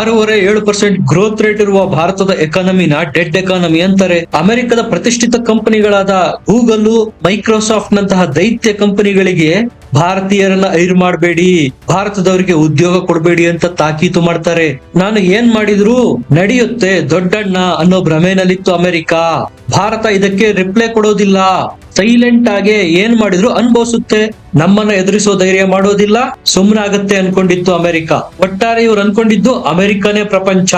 ಆರೂವರೆ ಏಳು percent growth rate ಇರುವ ಭಾರತದ ಎಕಾನಮಿನ ಡೆಡ್ ಎಕಾನಮಿ ಅಂತಾರೆ ಅಮೆರಿಕದ ಪ್ರತಿಷ್ಠಿತ ಕಂಪನಿಗಳಾದ ಗೂಗಲ್ ಮೈಕ್ರೋಸಾಫ್ಟ್ ನಂತಹ ದೈತ್ಯ ಕಂಪನಿಗಳಿಗೆ ಭಾರತೀಯರನ್ನ ಐರ್ ಮಾಡಬೇಡಿ, ಭಾರತದವರಿಗೆ ಉದ್ಯೋಗ ಕೊಡಬೇಡಿ ಅಂತ ತಾಕೀತು ಮಾಡ್ತಾರೆ. ನಾನು ಏನ್ ಮಾಡಿದ್ರು, ನಡೆಯುತ್ತೆ ದೊಡ್ಡಣ್ಣ ಅನ್ನೋ ಭ್ರಮೆನಲ್ಲಿತ್ತು ಅಮೆರಿಕ. ಭಾರತ ಇದಕ್ಕೆ ರಿಪ್ಲೈ ಕೊಡೋದಿಲ್ಲ. ಸೈಲೆಂಟ್ ಆಗಿ ಏನ್ ಮಾಡಿದ್ರು ಅನುಭವಿಸುತ್ತೆ, ನಮ್ಮನ್ನ ಎದುರಿಸೋ ಧೈರ್ಯ ಮಾಡೋದಿಲ್ಲ, ಸುಮ್ನಾಗತ್ತೆ ಅನ್ಕೊಂಡಿತ್ತು ಅಮೆರಿಕ. ಒಟ್ಟಾರೆ ಇವ್ರು ಅನ್ಕೊಂಡಿದ್ದು ಅಮೆರಿಕನೇ ಪ್ರಪಂಚ.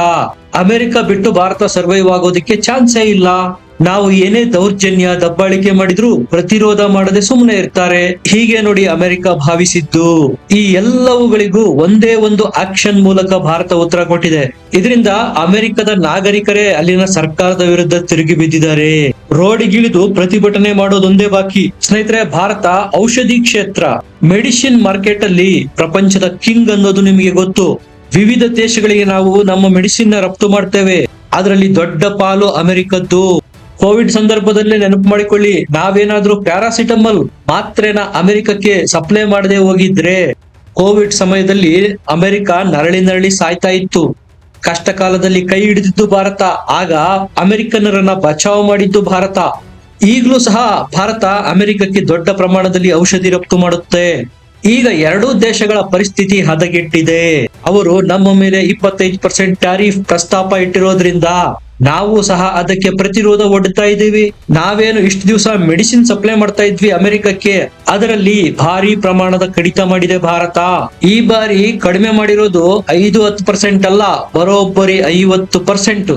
ಅಮೆರಿಕ ಬಿಟ್ಟು ಭಾರತ ಸರ್ವೈವ್ ಆಗೋದಿಕ್ಕೆ ಚಾನ್ಸೇ ಇಲ್ಲ. ನಾವು ಏನೇ ದೌರ್ಜನ್ಯ, ದಬ್ಬಾಳಿಕೆ ಮಾಡಿದ್ರು ಪ್ರತಿರೋಧ ಮಾಡದೆ ಸುಮ್ಮನೆ ಇರ್ತಾರೆ. ಹೀಗೆ ನೋಡಿ ಅಮೆರಿಕ ಭಾವಿಸಿದ್ದು. ಈ ಎಲ್ಲವುಗಳಿಗೂ ಒಂದೇ ಒಂದು ಆಕ್ಷನ್ ಮೂಲಕ ಭಾರತ ಉತ್ತರ ಕೊಟ್ಟಿದೆ. ಇದರಿಂದ ಅಮೆರಿಕದ ನಾಗರಿಕರೇ ಅಲ್ಲಿನ ಸರ್ಕಾರದ ವಿರುದ್ಧ ತಿರುಗಿ ಬಿದ್ದಿದ್ದಾರೆ. ರೋಡಿಗಿಳಿದು ಪ್ರತಿಭಟನೆ ಮಾಡೋದೊಂದೇ ಬಾಕಿ. ಸ್ನೇಹಿತರೆ, ಭಾರತ ಔಷಧಿ ಕ್ಷೇತ್ರ, ಮೆಡಿಸಿನ್ ಮಾರ್ಕೆಟ್ ಅಲ್ಲಿ ಪ್ರಪಂಚದ ಕಿಂಗ್ ಅನ್ನೋದು ನಿಮಗೆ ಗೊತ್ತು. ವಿವಿಧ ದೇಶಗಳಿಗೆ ನಾವು ನಮ್ಮ ಮೆಡಿಸಿನ್ ರಫ್ತು ಮಾಡ್ತೇವೆ. ಅದರಲ್ಲಿ ದೊಡ್ಡ ಪಾಲು ಅಮೆರಿಕದ್ದು. ಕೋವಿಡ್ ಸಂದರ್ಭದಲ್ಲಿ ನೆನಪು ಮಾಡಿಕೊಳ್ಳಿ, ನಾವೇನಾದ್ರೂ ಪ್ಯಾರಾಸಿಟಮಲ್ ಮಾತ್ರೆನ ಅಮೆರಿಕಕ್ಕೆ ಸಪ್ಲೈ ಮಾಡದೆ ಹೋಗಿದ್ರೆ ಕೋವಿಡ್ ಸಮಯದಲ್ಲಿ ಅಮೆರಿಕ ನರಳಿ ನರಳಿ ಸಾಯ್ತಾ ಇತ್ತು. ಕಷ್ಟ ಕಾಲದಲ್ಲಿ ಕೈ ಹಿಡಿದಿದ್ದು ಭಾರತ, ಆಗ ಅಮೆರಿಕನ್ನರನ್ನ ಬಚಾವ್ ಮಾಡಿದ್ದು ಭಾರತ. ಈಗಲೂ ಸಹ ಭಾರತ ಅಮೆರಿಕಕ್ಕೆ ದೊಡ್ಡ ಪ್ರಮಾಣದಲ್ಲಿ ಔಷಧಿ ರಫ್ತು ಮಾಡುತ್ತೆ. ಈಗ ಎರಡೂ ದೇಶಗಳ ಪರಿಸ್ಥಿತಿ ಹದಗೆಟ್ಟಿದೆ. ಅವರು ನಮ್ಮ ಮೇಲೆ ಇಪ್ಪತ್ತೈದು ಪರ್ಸೆಂಟ್ ಟ್ಯಾರಿಫ್ ಪ್ರಸ್ತಾಪ ಇಟ್ಟಿರೋದ್ರಿಂದ ನಾವು ಸಹ ಅದಕ್ಕೆ ಪ್ರತಿರೋಧ ಒಡ್ತಾ ಇದ್ದೀವಿ. ನಾವೇನು ಇಷ್ಟು ದಿವಸ ಮೆಡಿಸಿನ್ ಸಪ್ಲೈ ಮಾಡ್ತಾ ಇದ್ವಿ ಅಮೆರಿಕಕ್ಕೆ. ಅದರಲ್ಲಿ ಭಾರಿ ಪ್ರಮಾಣದ ಕಡಿತ ಮಾಡಿದೆ ಭಾರತ. ಈ ಬಾರಿ ಕಡಿಮೆ ಮಾಡಿರೋದು ಐದು ಹತ್ತು ಪರ್ಸೆಂಟ್ ಅಲ್ಲ, ಬರೋಬ್ಬರಿ ಐವತ್ತು ಪರ್ಸೆಂಟ್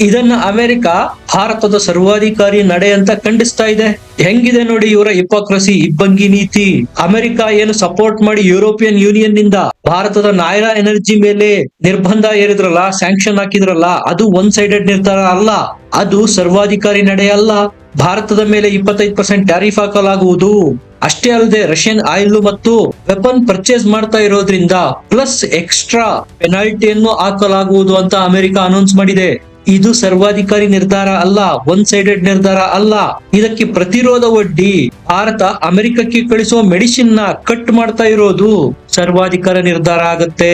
ಇದನ್ನ ಅಮೆರಿಕ ಭಾರತದ ಸರ್ವಾಧಿಕಾರಿ ನಡೆ ಅಂತ ಖಂಡಿಸ್ತಾ ಇದೆ. ಹೆಂಗಿದೆ ನೋಡಿ ಇವರ ಹಿಪೋಕ್ರಸಿ ಇಬ್ಬಂಗಿ ನೀತಿ. ಅಮೆರಿಕ ಏನು ಸಪೋರ್ಟ್ ಮಾಡಿ ಯುರೋಪಿಯನ್ ಯೂನಿಯನ್ನಿಂದ ಭಾರತದ ನಾಯರ ಎನರ್ಜಿ ಮೇಲೆ ನಿರ್ಬಂಧ ಏರಿದ್ರಲ್ಲ ಸ್ಯಾಂಕ್ಷನ್ ಹಾಕಿದ್ರಲ್ಲ, ಅದು ಒನ್ ಸೈಡೆಡ್ ನಿರ್ಧಾರ ಅಲ್ಲ. ಅದು ಸರ್ವಾಧಿಕಾರಿ ನಡೆ ಅಲ್ಲ. ಭಾರತದ ಮೇಲೆ ಇಪ್ಪತ್ತೈದು ಪರ್ಸೆಂಟ್ ಟ್ಯಾರಿಫ್ ಹಾಕಲಾಗುವುದು. ಅಷ್ಟೇ ಅಲ್ಲದೆ ರಷ್ಯನ್ ಆಯಿಲ್ ಮತ್ತು ವೆಪನ್ ಪರ್ಚೇಸ್ ಮಾಡ್ತಾ ಇರೋದ್ರಿಂದ ಪ್ಲಸ್ ಎಕ್ಸ್ಟ್ರಾ ಪೆನಾಲ್ಟಿಯನ್ನು ಹಾಕಲಾಗುವುದು ಅಂತ ಅಮೆರಿಕ ಅನೌನ್ಸ್ ಮಾಡಿದೆ. ಇದು ಸರ್ವಾಧಿಕಾರಿ ನಿರ್ಧಾರ ಅಲ್ಲ ಒನ್ ಸೈಡೆಡ್ ನಿರ್ಧಾರ ಅಲ್ಲ. ಇದಕ್ಕೆ ಪ್ರತಿರೋಧ ಒಡ್ಡಿ, ಭಾರತ ಅಮೆರಿಕಕ್ಕೆ ಕಳಿಸುವ ಮೆಡಿಸಿನ್ನ ಕಟ್ ಮಾಡ್ತಾ ಇರೋದು ಸರ್ವಾಧಿಕಾರ ನಿರ್ಧಾರ ಆಗತ್ತೆ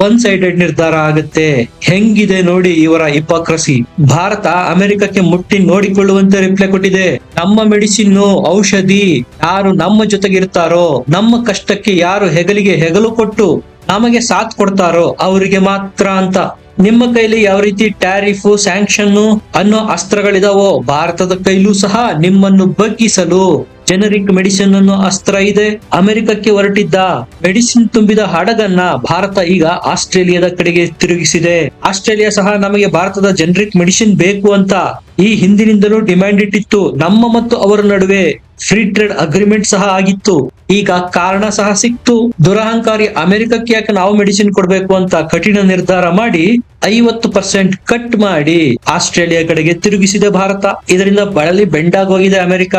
ಒನ್ ಸೈಡೆಡ್ ನಿರ್ಧಾರ ಆಗುತ್ತೆ. ಹೆಂಗಿದೆ ನೋಡಿ ಇವರ ಹಿಪಾಕ್ರಸಿ. ಭಾರತ ಅಮೆರಿಕಕ್ಕೆ ಮುಟ್ಟಿ ನೋಡಿಕೊಳ್ಳುವಂತೆ ರಿಪ್ಲೈ ಕೊಟ್ಟಿದೆ. ನಮ್ಮ ಮೆಡಿಸಿನ್ ಔಷಧಿ, ಯಾರು ನಮ್ಮ ಜೊತೆಗಿರ್ತಾರೋ, ನಮ್ಮ ಕಷ್ಟಕ್ಕೆ ಯಾರು ಹೆಗಲಿಗೆ ಹೆಗಲು ಕೊಟ್ಟು ನಮಗೆ ಸಾಥ್ ಕೊಡ್ತಾರೋ, ಅವರಿಗೆ ಮಾತ್ರ ಅಂತ. ನಿಮ್ಮ ಕೈಲಿ ಯಾವ ರೀತಿ ಟ್ಯಾರಿಫ್ ಸ್ಯಾಂಕ್ಷನ್ ಅನ್ನೋ ಅಸ್ತ್ರಗಳಿದಾವೋ, ಭಾರತದ ಕೈಲೂ ಸಹ ನಿಮ್ಮನ್ನು ಬಗ್ಗಿಸಲು ಜೆನರಿಕ್ ಮೆಡಿಸಿನ್ ಅನ್ನೋ ಅಸ್ತ್ರ ಇದೆ. ಅಮೆರಿಕಕ್ಕೆ ಹೊರಟಿದ್ದ ಮೆಡಿಸಿನ್ ತುಂಬಿದ ಹಡಗನ್ನ ಭಾರತ ಈಗ ಆಸ್ಟ್ರೇಲಿಯಾದ ಕಡೆಗೆ ತಿರುಗಿಸಿದೆ. ಆಸ್ಟ್ರೇಲಿಯಾ ಸಹ ನಮಗೆ ಭಾರತದ ಜೆನರಿಕ್ ಮೆಡಿಸಿನ್ ಬೇಕು ಅಂತ ಈ ಹಿಂದಿನಿಂದಲೂ ಡಿಮ್ಯಾಂಡ್ ಇಟ್ಟಿತ್ತು. ನಮ್ಮ ಮತ್ತು ಅವರ ನಡುವೆ ಫ್ರೀ ಟ್ರೇಡ್ ಅಗ್ರಿಮೆಂಟ್ ಸಹ ಆಗಿತ್ತು. ಈಗ ಕಾರಣ ಸಹ ಸಿಕ್ತು. ದುರಹಂಕಾರಿ ಅಮೆರಿಕಕ್ಕೆ ಯಾಕೆ ನಾವು ಮೆಡಿಸಿನ್ ಕೊಡ್ಬೇಕು ಅಂತ ಕಠಿಣ ನಿರ್ಧಾರ ಮಾಡಿ ಐವತ್ತು ಪರ್ಸೆಂಟ್ ಕಟ್ ಮಾಡಿ ಆಸ್ಟ್ರೇಲಿಯಾ ಕಡೆಗೆ ತಿರುಗಿಸಿದೆ ಭಾರತ. ಇದರಿಂದ ಬಳಲಿ ಬೆಂಡಾಗೋಗಿದೆ ಅಮೆರಿಕ.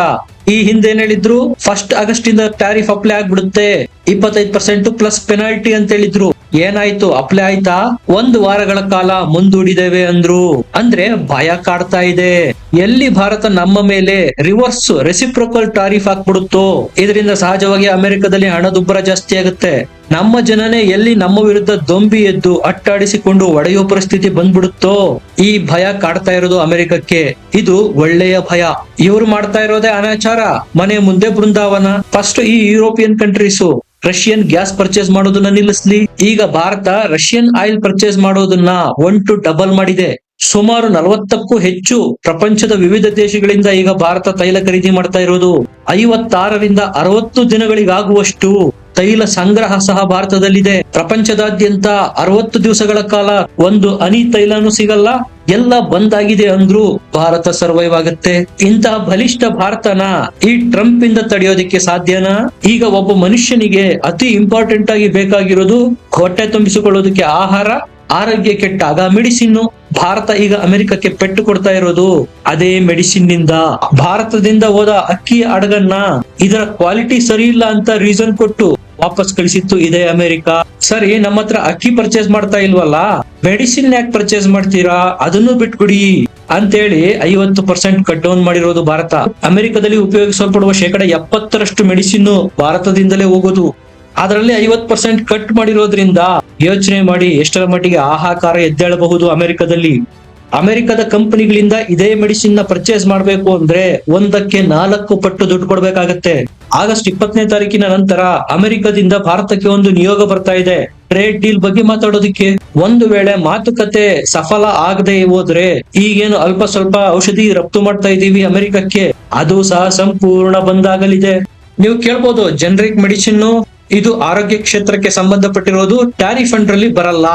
ಈ ಹಿಂದೆ ಏನ್ ಹೇಳಿದ್ರು? ಫಸ್ಟ್ ಆಗಸ್ಟ್ ಇಂದ ಟ್ಯಾರಿಫ್ ಅಪ್ಲೈ ಆಗ್ಬಿಡುತ್ತೆ. ಇಪ್ಪತ್ತೈದ್ ಪರ್ಸೆಂಟ್ ಪ್ಲಸ್ ಪೆನಾಲ್ಟಿ ಅಂತ ಹೇಳಿದ್ರು. ಏನಾಯ್ತು? ಅಪ್ಲೈ ಆಯ್ತಾ? ಒಂದು ವಾರಗಳ ಕಾಲ ಮುಂದೂಡಿದೇವೆ ಅಂದ್ರು. ಅಂದ್ರೆ ಭಯ ಕಾಡ್ತಾ ಇದೆ. ಎಲ್ಲಿ ಭಾರತ ನಮ್ಮ ಮೇಲೆ ರಿವರ್ಸ್ ರೆಸಿಪ್ರೋಕಲ್ ಟಾರಿಫ್ ಹಾಕ್ಬಿಡುತ್ತೋ, ಇದರಿಂದ ಸಹಜವಾಗಿ ಅಮೆರಿಕದಲ್ಲಿ ಹಣದುಬ್ಬರ ಜಾಸ್ತಿ ಆಗುತ್ತೆ. ನಮ್ಮ ಜನನೇ ಎಲ್ಲಿ ನಮ್ಮ ವಿರುದ್ಧ ದೊಂಬಿ ಎದ್ದು ಅಟ್ಟಾಡಿಸಿಕೊಂಡು ಒಡೆಯುವ ಪರಿಸ್ಥಿತಿ ಬಂದ್ಬಿಡುತ್ತೋ, ಈ ಭಯ ಕಾಡ್ತಾ ಇರೋದು ಅಮೆರಿಕಕ್ಕೆ. ಇದು ಒಳ್ಳೆಯ ಭಯ. ಇವರು ಮಾಡ್ತಾ ಇರೋದೇ ಅನಾಚಾರ. ಮನೆ ಮುಂದೆ ಬೃಂದಾವನ. ಫಸ್ಟ್ ಈ European countries Russian gas purchase ಮಾಡೋದನ್ನ ನಿಲ್ಲಿಸ್ಲಿ. ಈಗ ಭಾರತ ರಷ್ಯನ್ ಆಯಿಲ್ ಪರ್ಚೇಸ್ ಮಾಡೋದನ್ನ ಒನ್ ಟು ಡಬಲ್ ಮಾಡಿದೆ. ಸುಮಾರು ನಲವತ್ತಕ್ಕೂ ಹೆಚ್ಚು ಪ್ರಪಂಚದ ವಿವಿಧ ದೇಶಗಳಿಂದ ಈಗ ಭಾರತ ತೈಲ ಖರೀದಿ ಮಾಡ್ತಾ ಇರೋದು. ಐವತ್ತಾರರಿಂದ ಅರವತ್ತು ದಿನಗಳಿಗಾಗುವಷ್ಟು ತೈಲ ಸಂಗ್ರಹ ಸಹ ಭಾರತದಲ್ಲಿದೆ. ಪ್ರಪಂಚದಾದ್ಯಂತ ಅರವತ್ತು ದಿವಸಗಳ ಕಾಲ ಒಂದು ಅನಿ ತೈಲನೂ ಸಿಗಲ್ಲ. ಎಲ್ಲ ಬಂದಾಗಿದೆ ಅಂದ್ರೂ ಭಾರತ ಸರ್ವೈವ್ ಆಗುತ್ತೆ. ಇಂತಹ ಬಲಿಷ್ಠ ಭಾರತನ ಈ ಟ್ರಂಪ್ ಇಂದ ತಡೆಯೋದಿಕ್ಕೆ ಸಾಧ್ಯನಾ? ಈಗ ಒಬ್ಬ ಮನುಷ್ಯನಿಗೆ ಅತಿ ಇಂಪಾರ್ಟೆಂಟ್ ಆಗಿ ಬೇಕಾಗಿರೋದು ಹೊಟ್ಟೆ ತುಂಬಿಸಿಕೊಳ್ಳೋದಕ್ಕೆ ಆಹಾರ ಆರೋಗ್ಯ ಕೆಟ್ಟಾಗ ಮೆಡಿಸಿನ್ ಭಾರತ ಈಗ ಅಮೆರಿಕಕ್ಕೆ ಪೆಟ್ಟು ಕೊಡ್ತಾ ಇರೋದು. ಅದೇ ಮೆಡಿಸಿನ್ನಿಂದ ಭಾರತದಿಂದ ಹೋದ ಅಕ್ಕಿ ಅಡಗನ್ನ ಇದರ ಕ್ವಾಲಿಟಿ ಸರಿ ಇಲ್ಲ ಅಂತ ರೀಸನ್ ಕೊಟ್ಟು ವಾಪಸ್ ಕಳಿಸಿತ್ತು ಇದೇ ಅಮೆರಿಕ. ಸರಿ, ನಮ್ಮ ಹತ್ರ ಅಕ್ಕಿ ಪರ್ಚೇಸ್ ಮಾಡ್ತಾ ಇಲ್ವಲ್ಲ? ಮೆಡಿಸಿನ್ ಯಾಕೆ ಪರ್ಚೇಸ್ ಮಾಡ್ತೀರಾ? ಅದನ್ನು ಬಿಟ್ಕೊಡಿ ಅಂತೇಳಿ ಐವತ್ತು ಪರ್ಸೆಂಟ್ ಕಟ್ ಡೌನ್ ಮಾಡಿರೋದು ಭಾರತ. ಅಮೆರಿಕದಲ್ಲಿ ಉಪಯೋಗಿಸಲ್ಪಡುವ ಶೇಕಡ ಎಪ್ಪತ್ತರಷ್ಟು ಮೆಡಿಸಿನ್ ಭಾರತದಿಂದಲೇ ಹೋಗೋದು. ಅದರಲ್ಲಿ ಐವತ್ ಪರ್ಸೆಂಟ್ ಕಟ್ ಮಾಡಿರೋದ್ರಿಂದ ಯೋಚನೆ ಮಾಡಿ ಎಷ್ಟರ ಮಟ್ಟಿಗೆ ಆಹಾಕಾರ ಎದ್ದೇಳಬಹುದು ಅಮೆರಿಕದಲ್ಲಿ. ಅಮೆರಿಕದ ಕಂಪನಿಗಳಿಂದ ಇದೇ ಮೆಡಿಸಿನ್ನ ಪರ್ಚೇಸ್ ಮಾಡಬೇಕು ಅಂದ್ರೆ ಒಂದಕ್ಕೆ ನಾಲ್ಕು ಪಟ್ಟು ದುಡ್ಡು ಕೊಡ್ಬೇಕಾಗತ್ತೆ. ಆಗಸ್ಟ್ ಇಪ್ಪತ್ತನೇ ತಾರೀಕಿನ ನಂತರ ಅಮೆರಿಕದಿಂದ ಭಾರತಕ್ಕೆ ಒಂದು ನಿಯೋಗ ಬರ್ತಾ ಇದೆ. ಟ್ರೇಡ್ ಡೀಲ್ ಬಗ್ಗೆ ಮಾತಾಡೋದಕ್ಕೆ. ಒಂದು ವೇಳೆ ಮಾತುಕತೆ ಸಫಲ ಆಗದೆ ಹೋದ್ರೆ ಈಗೇನು ಅಲ್ಪ ಸ್ವಲ್ಪ ಔಷಧಿ ರಫ್ತು ಮಾಡ್ತಾ ಇದೀವಿ ಅಮೆರಿಕಕ್ಕೆ. ಅದು ಸಹ ಸಂಪೂರ್ಣ ಬಂದಾಗಲಿದೆ ನೀವು ಕೇಳ್ಬೋದು ಜನರಿಕ್ ಮೆಡಿಸಿನ್ ಇದು ಆರೋಗ್ಯ ಕ್ಷೇತ್ರಕ್ಕೆ ಸಂಬಂಧಪಟ್ಟಿರೋದು ಟ್ಯಾರಿಫ್ ಅಂಡ್ರಲ್ಲಿ ಬರಲ್ಲ.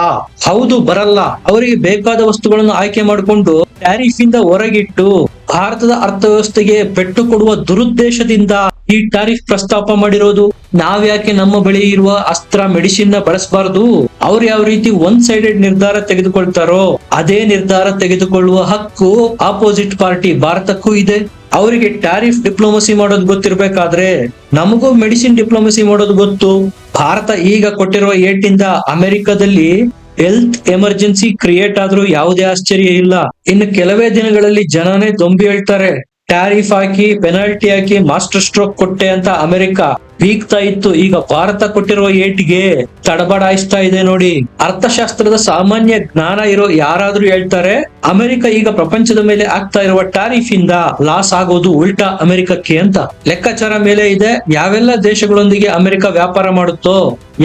ಹೌದು, ಬರಲ್ಲ. ಅವರಿಗೆ ಬೇಕಾದ ವಸ್ತುಗಳನ್ನು ಆಯ್ಕೆ ಮಾಡಿಕೊಂಡು ಟ್ಯಾರಿಫ್ ಇಂದ ಹೊರಗಿಟ್ಟು ಭಾರತದ ಅರ್ಥವ್ಯವಸ್ಥೆಗೆ ಪೆಟ್ಟು ಕೊಡುವ ದುರುದ್ದೇಶದಿಂದ ಈ ಟ್ಯಾರಿಫ್ ಪ್ರಸ್ತಾಪ ಮಾಡಿರೋದು. ನಾವ್ಯಾಕೆ ನಮ್ಮ ಬಳಿ ಇರುವ ಅಸ್ತ್ರ, ಮೆಡಿಸಿನ್ನ ಬಳಸಬಾರದು? ಅವ್ರು ಯಾವ ರೀತಿ ಒನ್ ಸೈಡೆಡ್ ನಿರ್ಧಾರ ತೆಗೆದುಕೊಳ್ತಾರೋ, ಅದೇ ನಿರ್ಧಾರ ತೆಗೆದುಕೊಳ್ಳುವ ಹಕ್ಕು ಆಪೋಸಿಟ್ ಪಾರ್ಟಿ ಭಾರತಕ್ಕೂ ಇದೆ. ಅವರಿಗೆ ಟ್ಯಾರಿಫ್ ಡಿಪ್ಲೊಮಸಿ ಮಾಡೋದು ಗೊತ್ತಿರ್ಬೇಕಾದ್ರೆ ನಮಗೂ ಮೆಡಿಸಿನ್ ಡಿಪ್ಲೊಮಸಿ ಮಾಡೋದು ಗೊತ್ತು. ಭಾರತ ಈಗ ಕೊಟ್ಟಿರುವ ಏಟಿಂದ ಅಮೆರಿಕದಲ್ಲಿ ಹೆಲ್ತ್ ಎಮರ್ಜೆನ್ಸಿ ಕ್ರಿಯೇಟ್ ಆದ್ರೂ ಯಾವುದೇ ಆಶ್ಚರ್ಯ ಇಲ್ಲ. ಇನ್ನು ಕೆಲವೇ ದಿನಗಳಲ್ಲಿ ಜನನೇ ದೊಂಬಿ ಹೇಳ್ತಾರೆ. ಟ್ಯಾರಿಫ್ ಹಾಕಿ, ಪೆನಾಲ್ಟಿ ಹಾಕಿ, ಮಾಸ್ಟರ್ ಸ್ಟ್ರೋಕ್ ಕೊಟ್ಟೆ ಅಂತ ಅಮೆರಿಕ ಬೀಗ್ತಾ ಇತ್ತು. ಈಗ ಭಾರತ ಕೊಟ್ಟಿರುವ ಏಟಿಗೆ ತಡಬಡಾಯಿಸ್ತಾ ಇದೆ ನೋಡಿ. ಅರ್ಥಶಾಸ್ತ್ರದ ಸಾಮಾನ್ಯ ಜ್ಞಾನ ಇರೋ ಯಾರಾದ್ರೂ ಹೇಳ್ತಾರೆ, ಅಮೆರಿಕ ಈಗ ಪ್ರಪಂಚದ ಮೇಲೆ ಆಗ್ತಾ ಇರುವ ಟ್ಯಾರಿಫ್ ಇಂದ ಲಾಸ್ ಆಗೋದು ಉಲ್ಟಾ ಅಮೆರಿಕಕ್ಕೆ ಅಂತ. ಲೆಕ್ಕಾಚಾರ ಮೇಲೆ ಇದೆ. ಯಾವೆಲ್ಲ ದೇಶಗಳೊಂದಿಗೆ ಅಮೆರಿಕ ವ್ಯಾಪಾರ ಮಾಡುತ್ತೋ,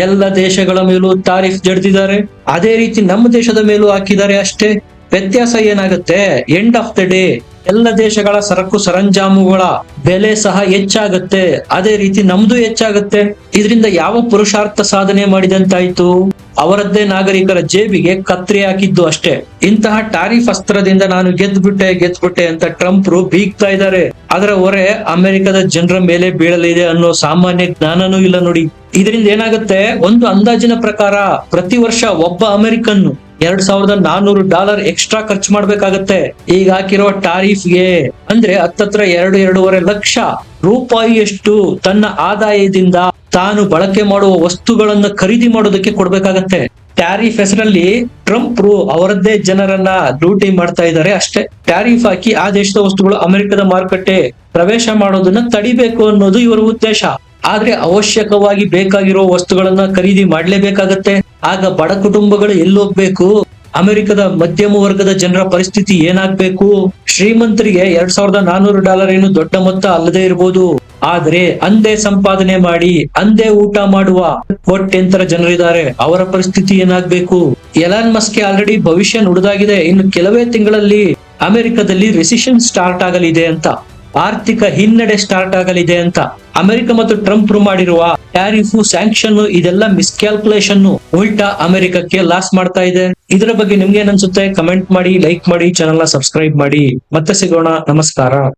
ಎಲ್ಲ ದೇಶಗಳ ಮೇಲೂ ಟಾರಿಫ್ ಜಡ್ದಿದ್ದಾರೆ. ಅದೇ ರೀತಿ ನಮ್ಮ ದೇಶದ ಮೇಲೂ ಹಾಕಿದ್ದಾರೆ ಅಷ್ಟೇ. ವ್ಯತ್ಯಾಸ ಏನಾಗುತ್ತೆ? ಎಂಡ್ ಆಫ್ ದ ಡೇ ಎಲ್ಲ ದೇಶಗಳ ಸರಕು ಸರಂಜಾಮುಗಳ ಬೆಲೆ ಸಹ ಹೆಚ್ಚಾಗತ್ತೆ. ಅದೇ ರೀತಿ ನಮ್ದು ಹೆಚ್ಚಾಗತ್ತೆ. ಇದರಿಂದ ಯಾವ ಪುರುಷಾರ್ಥ ಸಾಧನೆ ಮಾಡಿದಂತಾಯ್ತು? ಅವರದ್ದೇ ನಾಗರಿಕರ ಜೇಬಿಗೆ ಕತ್ರಿ ಹಾಕಿದ್ದು ಅಷ್ಟೇ. ಇಂತಹ ಟಾರಿಫ್ ಅಸ್ತ್ರದಿಂದ ನಾನು ಗೆದ್ಬಿಟ್ಟೆ ಗೆದ್ಬಿಟ್ಟೆ ಅಂತ ಟ್ರಂಪ್ರು ಬೀಗ್ತಾ ಇದ್ದಾರೆ. ಅದರ ಹೊರೆ ಅಮೆರಿಕದ ಜನರ ಮೇಲೆ ಬೀಳಲಿದೆ ಅನ್ನೋ ಸಾಮಾನ್ಯ ಜ್ಞಾನನೂ ಇಲ್ಲ ನೋಡಿ. ಇದರಿಂದ ಏನಾಗುತ್ತೆ? ಒಂದು ಅಂದಾಜಿನ ಪ್ರಕಾರ ಪ್ರತಿ ವರ್ಷ ಒಬ್ಬ ಅಮೆರಿಕನ್ ಎರಡ್ ಸಾವಿರದ ನಾನೂರು ಡಾಲರ್ ಎಕ್ಸ್ಟ್ರಾ ಖರ್ಚು ಮಾಡ್ಬೇಕಾಗತ್ತೆ. ಈಗ ಹಾಕಿರುವ ಟಾರಿಫ್ಗೆ ಅಂದ್ರೆ ಹತ್ತತ್ರ ಎರಡು, ಎರಡೂವರೆ ಲಕ್ಷ ರೂಪಾಯಿಯಷ್ಟು ತನ್ನ ಆದಾಯದಿಂದ ತಾನು ಬಳಕೆ ಮಾಡುವ ವಸ್ತುಗಳನ್ನು ಖರೀದಿ ಮಾಡೋದಕ್ಕೆ ಕೊಡ್ಬೇಕಾಗತ್ತೆ. ಟ್ಯಾರಿಫ್ ಹೆಸರಲ್ಲಿ ಟ್ರಂಪ್ ಅವರದ್ದೇ ಜನರನ್ನ ಲೂಟಿ ಮಾಡ್ತಾ ಇದ್ದಾರೆ. ಅಷ್ಟೇ ಟ್ಯಾರಿಫ್ ಹಾಕಿ ಆ ದೇಶದ ವಸ್ತುಗಳು ಅಮೆರಿಕದ ಮಾರುಕಟ್ಟೆ ಪ್ರವೇಶ ಮಾಡೋದನ್ನ ತಡಿಬೇಕು ಅನ್ನೋದು ಇವರ ಉದ್ದೇಶ. ಆದ್ರೆ ಅವಶ್ಯಕವಾಗಿ ಬೇಕಾಗಿರೋ ವಸ್ತುಗಳನ್ನ ಖರೀದಿ ಮಾಡ್ಲೇಬೇಕಾಗತ್ತೆ. ಆಗ ಬಡ ಕುಟುಂಬಗಳು ಎಲ್ಲಿ ಹೋಗ್ಬೇಕು ಅಮೆರಿಕದ ಮಧ್ಯಮ ವರ್ಗದ ಜನರ ಪರಿಸ್ಥಿತಿ ಏನಾಗ್ಬೇಕು? ಶ್ರೀಮಂತರಿಗೆ ಎರಡ್ ಸಾವಿರದ ನಾನೂರು ಡಾಲರ್ ಏನು ದೊಡ್ಡ ಮೊತ್ತ ಅಲ್ಲದೆ ಇರಬಹುದು ಆದ್ರೆ ಅಂದೇ ಸಂಪಾದನೆ ಮಾಡಿ, ಅಂದೇ ಊಟ ಮಾಡುವ ಕೋಟ್ಯಂತರ ಜನರಿದ್ದಾರೆ. ಅವರ ಪರಿಸ್ಥಿತಿ ಏನಾಗ್ಬೇಕು? ಎಲಾನ್ ಮಸ್ಕೆ ಆಲ್ರೆಡಿ ಭವಿಷ್ಯ ನುಡಿದಾಗಿದೆ. ಇನ್ನು ಕೆಲವೇ ತಿಂಗಳಲ್ಲಿ ಅಮೆರಿಕದಲ್ಲಿ ರೆಸಿಷನ್ ಸ್ಟಾರ್ಟ್ ಆಗಲಿದೆ ಅಂತ, ಆರ್ಥಿಕ ಹಿನ್ನಡೆ ಸ್ಟಾರ್ಟ್ ಆಗಲಿದೆ ಅಂತ, ಅಮೆರಿಕ ಮತ್ತು ಟ್ರಂಪ್ ಮಾಡಿರುವ ಟ್ಯಾರಿಫ್ ಸ್ಯಾಂಕ್ಷನ್ ಇದೆಲ್ಲ ಮಿಸ್ಕ್ಯಾಲ್ಕುಲೇಷನ್ ಉಲ್ಟಾ ಅಮೆರಿಕಕ್ಕೆ ಲಾಸ್ ಮಾಡ್ತಾ ಇದೆ. ಇದರ ಬಗ್ಗೆ ನಿಮ್ಗೆ ಏನ್ ಅನ್ಸುತ್ತೆ? ಕಮೆಂಟ್ ಮಾಡಿ ಲೈಕ್ ಮಾಡಿ ಚಾನಲ್ನ ಸಬ್ಸ್ಕ್ರೈಬ್ ಮಾಡಿ. ಮತ್ತೆ ಸಿಗೋಣ. ನಮಸ್ಕಾರ.